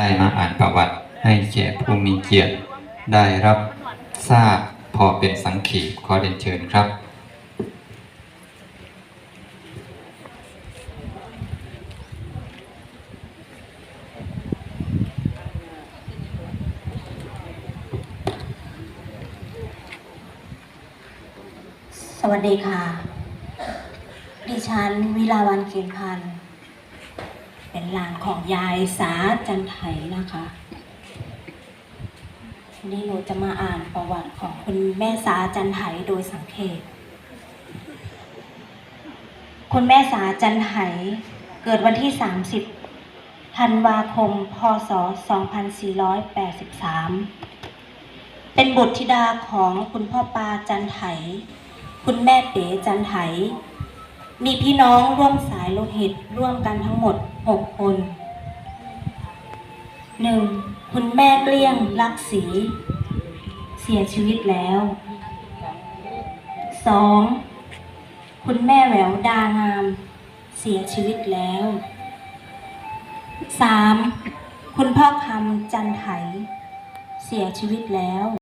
ได้มาอ่านประวัติให้แก่ผู้มีเกียรติ ได้รับทราบพอเป็นสังขปขอเรียนเชิญครับสวัสดีค่ะ ดิฉันวิลาวันเกียนพันธ์ เป็นหลานของยายสาจันไถนะคะวันนี้หนูจะมาอ่านประวัติของคุณแม่สาจันไถโดยสังเขปคุณแม่สาจันไถเกิดวันที่ 30 ธันวาคม พศ 2483 เป็นบุตรธิดาของคุณพ่อปาจันไถ คุณแม่เป๋จันไถ มีพี่น้องร่วมสายโลหิตร่วมกันทั้งหมด 6 คน 1. คุณแม่เกลี้ยงลักษีเสียชีวิตแล้ว 2. คุณแม่แหววดางาม เสียชีวิตแล้ว 3. คุณพ่อคำจันไถ เสียชีวิตแล้ว